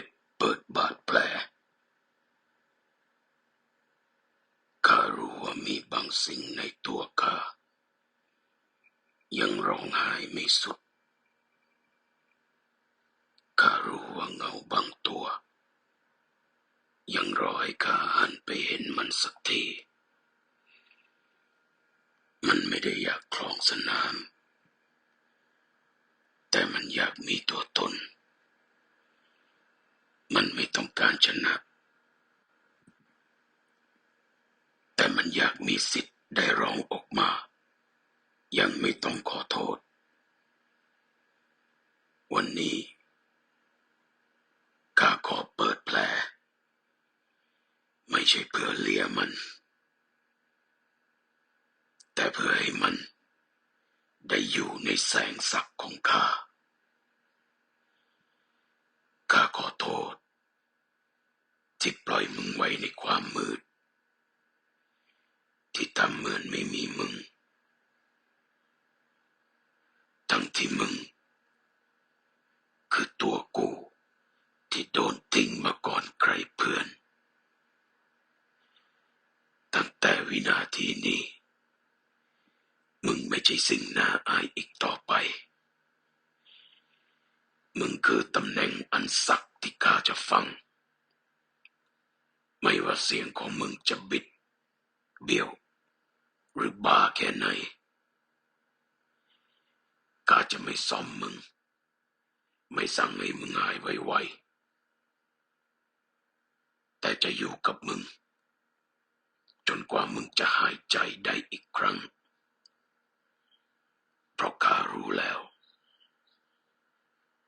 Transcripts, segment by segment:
ทเปิดบาดแผลข้ารู้ว่ามีบางสิ่งในตัวข้ายังร้องไห้ไม่สุดข้ารู้ว่าเงาบางตัว ยังรอให้ข้าหันไปเห็นมันสักที มันไม่ได้อยากคลองสนาม แต่มันอยากมีตัวตน มันไม่ต้องการชนะ แต่มันอยากมีสิทธิ์ได้ร้องออกมา ยังไม่ต้องขอโทษ วันนี้ข้าขอเปิดแผล ไม่ใช่เพื่อเลียมัน แต่เพื่อให้มันได้อยู่ในแสงสักของข้า ข้าขอโทษ ที่ปล่อยมึงไว้ในความมืด ที่ทำเหมือนไม่มีมึง ทั้งที่มึง คือตัวกูที่โดนทิ้งมาก่อนใครเพื่อน ตั้งแต่วินาทีนี้ มึงไม่ใช่สิ่งน่าอายอีกต่อไป มึงคือตำแหน่งอันศักดิ์ที่ข้าจะฟัง ไม่ว่าเสียงของมึงจะบิด เบี้ยว หรือบ้าแค่ไหนข้าจะไม่ซ่อมมึง ไม่สั่งให้มึงหายไวๆ แต่จะอยู่กับมึง จนกว่ามึงจะหายใจได้อีกครั้ง เพราะข้ารู้แล้ว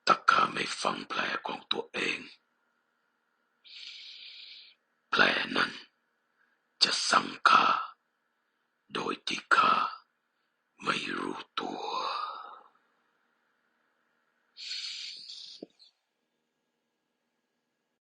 ถ้าข้าไม่ฟังแผลของตัว